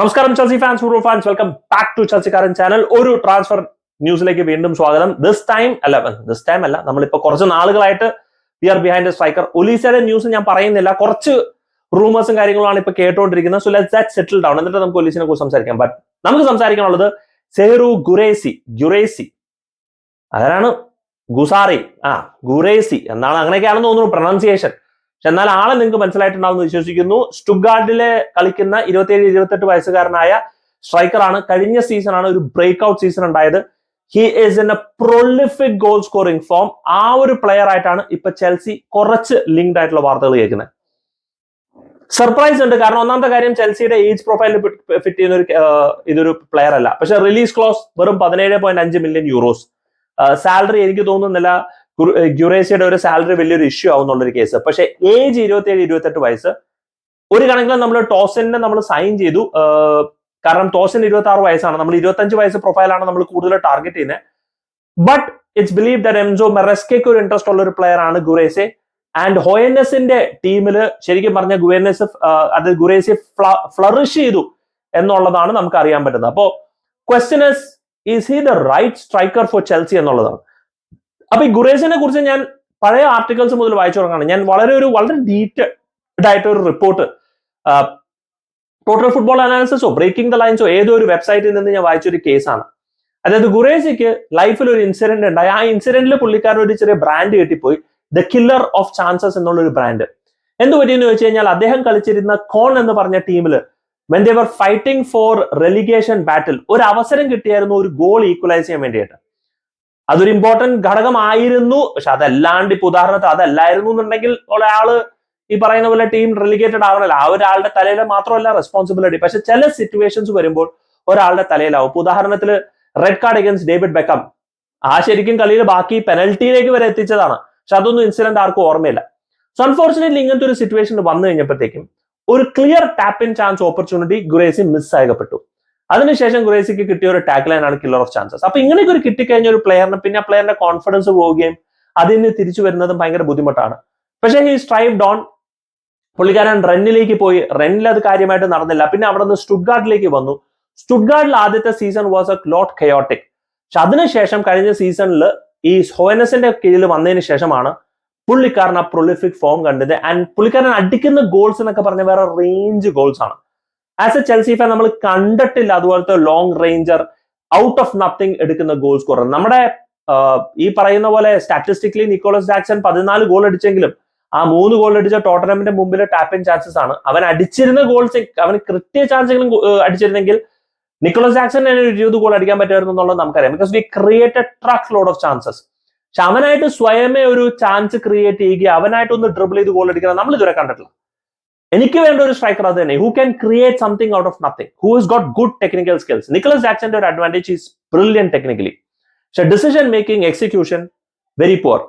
നമസ്കാരം Chelsea fans football fans welcome back to ചെൽസിക്കാരൻ channel ഒരു transfer ന്യൂസിലേക്ക് വീണ്ടും സ്വാഗതം. ദിസ് ടൈം അല്ല ദിസ് ടൈം അല്ല നമ്മളിപ്പോ കുറച്ച് നാളുകളായിട്ട് വി ആർ ബിഹൈൻഡ് സ്ട്രൈക്കർ ഒലീസയുടെ ന്യൂസ് ഞാൻ പറയുന്നില്ല. കുറച്ച് റൂമേഴ്സും കാര്യങ്ങളുമാണ് ഇപ്പൊ കേട്ടോണ്ടിരിക്കുന്നത്. So let that settle down എന്നിട്ട് നമുക്ക് ഒലീസിനെ കുറിച്ച് സംസാരിക്കാം. ബട്ട് നമുക്ക് സംസാരിക്കാനുള്ളത് സെഹറു ഗുറേസി ഗുറേസി അതാണ് ഗുസാറി. ആ ഗുറേസി എന്നാണ് അങ്ങനെയൊക്കെയാണെന്ന് തോന്നുന്നു. പ്രൊണൗൺസിയേഷൻ പക്ഷെ എന്നാൽ ആളെ നിങ്ങൾക്ക് മനസ്സിലായിട്ടുണ്ടാവുമെന്ന് വിശ്വസിക്കുന്നു. സ്റ്റുഗാർഡിലെ കളിക്കുന്ന ഇരുപത്തിയേഴ് ഇരുപത്തെട്ട് വയസ്സുകാരനായ സ്ട്രൈക്കറാണ് കഴിഞ്ഞ സീസണാണ് ഒരു ബ്രേക്ക് ഔട്ട് സീസൺ ഉണ്ടായത്. He is in a prolific goal scoring form ആ ഒരു പ്ലെയർ ആയിട്ടാണ് ഇപ്പൊ ചെൽസി കുറച്ച് ലിങ്ക്ഡ് ആയിട്ടുള്ള വാർത്തകൾ കേൾക്കുന്നത്. സർപ്രൈസ് ഉണ്ട്. കാരണം ഒന്നാമത്തെ കാര്യം ചെൽസിയുടെ ഏജ് പ്രൊഫൈലിൽ ഫിറ്റ് ചെയ്യുന്ന ഒരു ഇതൊരു പ്ലെയർ അല്ല. പക്ഷെ റിലീസ് ക്ലോസ് വെറും പതിനേഴ് പോയിന്റ് അഞ്ച് മില്യൺ യൂറോസ് സാലറി എനിക്ക് തോന്നുന്നില്ല. ഗ്യുറേസിയുടെ ഒരു സാലറി വലിയൊരു ഇഷ്യൂ ആവുന്നുള്ള ഒരു കേസ് പക്ഷേ ഏജ് ഇരുപത്തിയേഴ് ഇരുപത്തെട്ട് വയസ്സ് ഒരു കണക്കിൽ നമ്മൾ ടോസിനെ നമ്മൾ സൈൻ ചെയ്തു. കാരണം ടോസൻ ഇരുപത്തി ആറ് വയസ്സാണ്. നമ്മൾ ഇരുപത്തഞ്ച് വയസ്സ് പ്രൊഫൈലാണ് നമ്മൾ കൂടുതൽ ടാർഗറ്റ് ചെയ്യുന്നത് but it's believe that Enzo മെറസ്കയ്ക്ക് ഒരു ഇൻട്രസ്റ്റ് ഉള്ള ഒരു പ്ലെയർ ആണ് ഗുറേസെ ആൻഡ് ഹോയനസിന്റെ ടീമിൽ ശരിക്കും പറഞ്ഞ ഗുവേനസ് അത് ഗുറേസെ ഫ്ലറിഷ് ചെയ്തു എന്നുള്ളതാണ് നമുക്ക് അറിയാൻ പറ്റുന്നത്. അപ്പോ question is he the right striker for Chelsea എന്നുള്ളതാണ്. അപ്പൊ ഈ ഗുറേസിനെ കുറിച്ച് ഞാൻ പഴയ ആർട്ടിക്കിൾസ് മുതൽ വായിച്ചു തുടങ്ങാണ് ഞാൻ വളരെ ഒരു വളരെ ഡീറ്റെയിൽഡ് ആയിട്ട് ഒരു റിപ്പോർട്ട് ടോട്ടൽ ഫുട്ബോൾ അനാലിസിസോ ബ്രേക്കിംഗ് ദ ലൈൻസോ ഏതോ ഒരു വെബ്സൈറ്റിൽ നിന്ന് ഞാൻ വായിച്ച വായിച്ചൊരു കേസാണ് അതായത് ഗുറേസിക്ക് ലൈഫിൽ ഒരു ഇൻസിഡന്റ് ഉണ്ടായി. ആ ഇൻസിഡന്റിൽ പുള്ളിക്കാരൻ ഒരു ചെറിയ ബ്രാൻഡ് കെട്ടിപ്പോയി. ദ കില്ലർ ഓഫ് ചാൻസസ് എന്നുള്ള ഒരു ബ്രാൻഡ് എന്ത് പറ്റിയെന്ന് വെച്ച് കഴിഞ്ഞാൽ അദ്ദേഹം കളിച്ചിരുന്ന കോൺ എന്ന് പറഞ്ഞ ടീമിൽ when they were fighting for relegation battle ഒരു അവസരം കിട്ടിയായിരുന്നു ഒരു ഗോൾ ഈക്വലൈസ് ചെയ്യാൻ വേണ്ടിയിട്ട്. അതൊരു ഇമ്പോർട്ടന്റ് ഘടകമായിരുന്നു. പക്ഷെ അതല്ലാണ്ട് ഇപ്പൊ ഉദാഹരണത്തിന് അതല്ലായിരുന്നു എന്നുണ്ടെങ്കിൽ ഒരാൾ ഈ പറയുന്ന പോലെ ടീം റിലിഗേറ്റഡ് ആവണല്ലോ. ആ ഒരാളുടെ തലയിൽ മാത്രമല്ല റെസ്പോൺസിബിലിറ്റി പക്ഷെ ചില സിറ്റുവേഷൻസ് വരുമ്പോൾ ഒരാളുടെ തലയിലാവും. ഇപ്പൊ ഉദാഹരണത്തിൽ red card against David Beckham ആ ശരിക്കും കളിയിൽ ബാക്കി പെനൽറ്റിയിലേക്ക് വരെ എത്തിച്ചതാണ്. പക്ഷെ അതൊന്നും ഇൻസിഡന്റ് ആർക്കും ഓർമ്മയില്ല. സോ അൺഫോർച്ചുനേറ്റ്ലി ഇങ്ങനത്തെ ഒരു സിറ്റുവേഷൻ വന്നു കഴിഞ്ഞപ്പോഴത്തേക്കും ഒരു clear tap in chance opportunity Guirassy miss ആകപ്പെട്ടു അതിനുശേഷം ഗുറേസിക്ക് കിട്ടിയ ഒരു ടാഗ് ലൈനാണ് കില്ലർ ഓഫ് ചാൻസസ് അപ്പൊ ഇങ്ങനെയൊക്കെ ഒരു കിട്ടിക്കഴിഞ്ഞ ഒരു പ്ലെയറിന് പിന്നെ ആ പ്ലെയറിന്റെ കോൺഫിഡൻസ് പോവുകയും അതിൽ നിന്ന് തിരിച്ചു വരുന്നതും ഭയങ്കര ബുദ്ധിമുട്ടാണ്. പക്ഷേ ഹി സ്ട്രൈവ് ഡോൺ പുള്ളിക്കാരൻ റെന്നിലേക്ക് പോയി. റെന്നിൽ അത് കാര്യമായിട്ട് നടന്നില്ല. പിന്നെ അവിടെ നിന്ന് സ്റ്റുഡ്ഗാർഡിലേക്ക് വന്നു. സ്റ്റുഡ്ഗാർഡിൽ ആദ്യത്തെ season was a clot chaotic പക്ഷെ അതിനുശേഷം കഴിഞ്ഞ സീസണിൽ ഈ ഹോനസിന്റെ കീഴിൽ വന്നതിന് ശേഷമാണ് പുള്ളിക്കാരൻ ആ പ്രൊലിഫിക് ഫോം കണ്ടത്. ആൻഡ് പുള്ളിക്കാരൻ അടിക്കുന്ന ഗോൾസ് എന്നൊക്കെ പറഞ്ഞ വേറെ റേഞ്ച് ഗോൾസ് ആണ്. ആസ് എ ചെൽസി ഫാൻ നമ്മൾ കണ്ടിട്ടില്ല അതുപോലത്തെ long ranger out of nothing എടുക്കുന്ന ഗോൾ സ്കോറർ നമ്മുടെ ഈ പറയുന്ന പോലെ സ്റ്റാറ്റിസ്റ്റിക്കലി നിക്കോളസ് ജാക്സൺ പതിനാല് ഗോൾ അടിച്ചെങ്കിലും ആ മൂന്ന് ഗോൾ അടിച്ച ടോട്ടനമിന്റെ മുമ്പിൽ ടാപ്പിൻ ചാൻസസ് ആണ്. അവൻ അടിച്ചിരുന്ന ഗോൾസ് അവന് കൃത്യ ചാൻസെങ്കിലും അടിച്ചിരുന്നെങ്കിൽ നിക്കോളസ് ജാക്സൺ ഇരുപത് ഗോൾ അടിക്കാൻ പറ്റുമായിരുന്നു എന്നുള്ളത് നമുക്കറിയാം. Because we created truck load of chances പക്ഷെ അവനായിട്ട് സ്വയമേ ഒരു ചാൻസ് ക്രിയേറ്റ് ചെയ്യുകയും അവനായിട്ട് ഒന്ന് ഡ്രിബിൾ ചെയ്ത് ഗോൾ അടിക്കുന്നത് നമ്മൾ ഇതുവരെ കണ്ടിട്ടില്ല. എനിക്ക് വേണ്ട ഒരു സ്ട്രൈക്കർ അത് തന്നെ. Who can create something out of nothing who is got good technical skills Nicolas ജാക്സന്റെ ഒരു അഡ്വാന്റേജ് ഈസ് ബ്രില്യൻ ടെക്നിക്കലി പക്ഷെ decision making execution very poor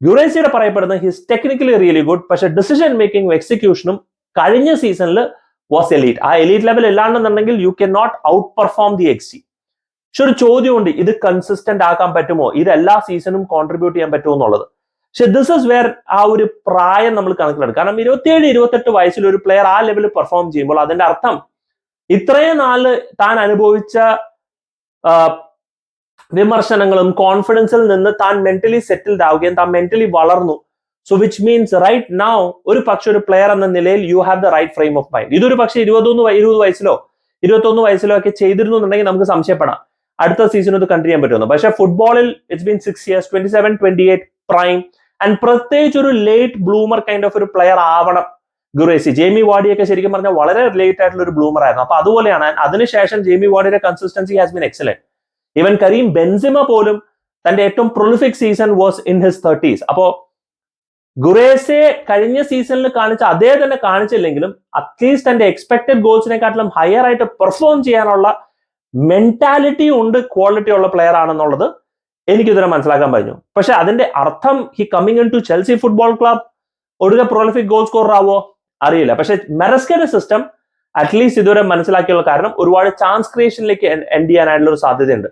യുറേസിയുടെ പറയപ്പെടുന്നത് ഹിസ് ടെക്നിക്കലി റിയലി ഗുഡ് പക്ഷെ ഡിസിഷൻ മേക്കിംഗ് എക്സിക്യൂഷനും കഴിഞ്ഞ സീസണിൽ വാസ് എലീറ്റ് ആ elite level ഇല്ലാണ്ടെന്നുണ്ടെങ്കിൽ you can not outperform the xG പക്ഷെ ഒരു ചോദ്യമുണ്ട് ഇത് കൺസിസ്റ്റന്റ് ആക്കാൻ പറ്റുമോ? ഇത് എല്ലാ സീസണും കോൺട്രിബ്യൂട്ട് ചെയ്യാൻ പറ്റുമോ എന്നുള്ളത്? പക്ഷെ ദിസ് ഇസ് വേർ ആ ഒരു പ്രായം നമ്മൾ കണക്കിലെടുക്കും. കാരണം ഇരുപത്തിയേഴ് ഇരുപത്തെട്ട് വയസ്സിൽ ഒരു പ്ലെയർ ആ ലെവലിൽ പെർഫോം ചെയ്യുമ്പോൾ അതിന്റെ അർത്ഥം ഇത്രയും നാൾ താൻ അനുഭവിച്ച വിമർശനങ്ങളും കോൺഫിഡൻസിൽ നിന്ന് താൻ മെന്റലി സെറ്റിൽഡ് ആവുകയും താൻ മെന്റലി വളർന്നു. So which means right now ഒരു പക്ഷെ ഒരു പ്ലെയർ എന്ന നിലയിൽ you have the right frame of mind ഇതൊരു പക്ഷേ ഇരുപത്തൊന്ന് ഇരുപത് വയസ്സിലോ ഇരുപത്തൊന്ന് വയസ്സിലോ ഒക്കെ ചെയ്തിരുന്നു എന്നുണ്ടെങ്കിൽ നമുക്ക് സംശയപ്പെടാം. അടുത്ത സീസൺ ഇത് കണ്ടിന്യൂ ചെയ്യാൻ പറ്റുമെന്ന്. പക്ഷേ ഫുട്ബോളിൽ it's been six years twenty seven twenty eight prime and പ്രത്യേകിച്ച് ഒരു ലേറ്റ് ബ്ലൂമർ കൈൻഡ് ഓഫ് ഒരു പ്ലെയർ ആവണം ഗുറേസി ജെയ്മി വാഡിയൊക്കെ ശരിക്കും പറഞ്ഞാൽ വളരെ ലേറ്റ് ആയിട്ടുള്ള ഒരു ബ്ലൂമർ ആയിരുന്നു. അപ്പൊ അതുപോലെയാണ് അതിനുശേഷം Jamie വാഡിയുടെ consistency has been excellent even Karim Benzema പോലും തന്റെ ഏറ്റവും prolific season was in his thirties അപ്പോ ഗുറേസെ കഴിഞ്ഞ സീസണിൽ കാണിച്ച അതേ തന്നെ കാണിച്ചില്ലെങ്കിലും അറ്റ്ലീസ്റ്റ് തന്റെ എക്സ്പെക്ടഡ് ഗോൾസിനെക്കാട്ടിലും ഹയർ ആയിട്ട് പെർഫോം ചെയ്യാനുള്ള മെന്റാലിറ്റി ഉണ്ട് ക്വാളിറ്റി ഉള്ള പ്ലെയർ ആണെന്നുള്ളത് എനിക്കിതുവരെ മനസ്സിലാക്കാൻ കഴിഞ്ഞു. പക്ഷെ അതിന്റെ അർത്ഥം he coming into Chelsea football club ഒടുക prolific goal score ആവോ? അറിയില്ല. പക്ഷെ മെറസ്കയുടെ സിസ്റ്റം അറ്റ്ലീസ്റ്റ് ഇതുവരെ മനസ്സിലാക്കിയുള്ള കാരണം ഒരുപാട് ചാൻസ് ക്രിയേഷനിലേക്ക് എൻഡ് ചെയ്യാനായിട്ടുള്ള ഒരു സാധ്യതയുണ്ട്.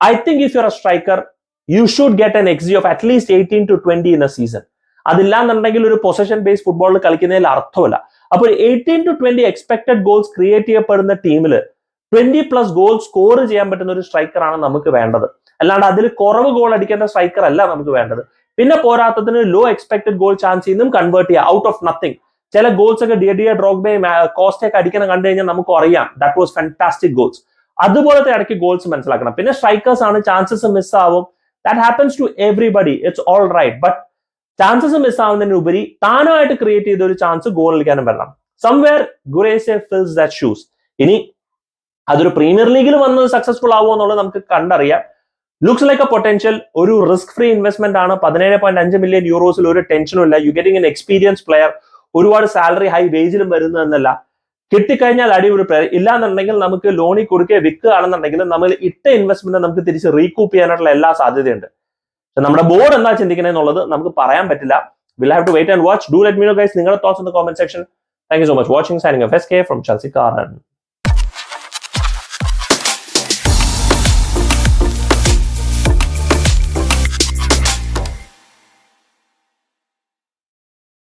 I think if you are striker you should get an xG of at least eighteen to twenty in a season അതില്ലാന്നുണ്ടെങ്കിൽ ഒരു പൊസിഷൻ ബേസ് ഫുട്ബോളിൽ കളിക്കുന്നതിൽ അർത്ഥമില്ല. അപ്പോൾ eighteen to twenty expected goals create ചെയ്യപ്പെടുന്ന ടീമിൽ ട്വന്റി പ്ലസ് ഗോൾ സ്കോർ ചെയ്യാൻ പറ്റുന്ന ഒരു സ്ട്രൈക്കറാണ് നമുക്ക് വേണ്ടത്. അല്ലാണ്ട് അതിൽ കുറവ് ഗോൾ അടിക്കേണ്ട സ്ട്രൈക്കർ അല്ല നമുക്ക് വേണ്ടത്. പിന്നെ പോരാത്തതിന് ലോ എക്സ്പെക്ടഡ് ഗോൾ ചാൻസ് നിന്നും കൺവേർട്ട് ചെയ്യുക ഔട്ട് ഓഫ് നത്തിങ് ചില ഗോൾസ് ഒക്കെ ഡിയ ഡിയ കോസ്റ്റ് ഒക്കെ അടിക്കണം കണ്ടു കഴിഞ്ഞാൽ നമുക്ക് അറിയാം. ദാറ്റ് വാസ് ഫാന്റാസ്റ്റിക് ഗോൾസ് അതുപോലത്തെ ഇടയ്ക്ക് ഗോൾസ് മനസ്സിലാക്കണം. പിന്നെ സ്ട്രൈക്കേഴ്സ് ആണ് ചാൻസസ് മിസ് ആവും. That happens to everybody it's all right but chances miss ആവുന്നതിന് ഉപരി താനുമായിട്ട് ക്രിയേറ്റ് ചെയ്ത ഒരു ചാൻസ് ഗോൾ കളിക്കാനും വരണം. Somewhere Guirassy fills that shoes ഇനി അതൊരു പ്രീമിയർ ലീഗിൽ വന്ന് സക്സസ്ഫുൾ ആവുമോ എന്നുള്ളത് നമുക്ക് കണ്ടറിയാം. ലുക്സ് ലൈക്ക് എ പൊട്ടൻഷ്യൽ ഒരു റിസ്ക് ഫ്രീ ഇൻവെസ്റ്റ്മെന്റ് ആണ്. പതിനേഴ് പോയിന്റ് അഞ്ച് മില്യൺ യൂറോസിൽ ഒരു ടെൻഷനും ഇല്ല. You getting an experience player ഒരുപാട് സാലറി ഹൈ വേജിലും വരുന്നു എന്നല്ല. കിട്ടിക്കഴിഞ്ഞാൽ അടിപൊളി പ്ലെയർ ഇല്ലാന്നുണ്ടെങ്കിൽ നമുക്ക് ലോണിൽ കൊടുക്കുക വിൽക്കുകയാണെന്നുണ്ടെങ്കിൽ നമ്മൾ ഇട്ട ഇൻവെസ്റ്റ്മെന്റ് നമുക്ക് തിരിച്ച് റീകൂപ്പ് ചെയ്യാനായിട്ടുള്ള എല്ലാ സാധ്യതയുണ്ട്. നമ്മുടെ ബോർഡ് എന്താ ചിന്തിക്കുന്നത് എന്നുള്ളത് നമുക്ക് പറയാൻ പറ്റില്ല. Will have to wait and watch do let me know guys നിങ്ങളുടെ thoughts in the comment section thank you so much watching signing F S K from Chelsea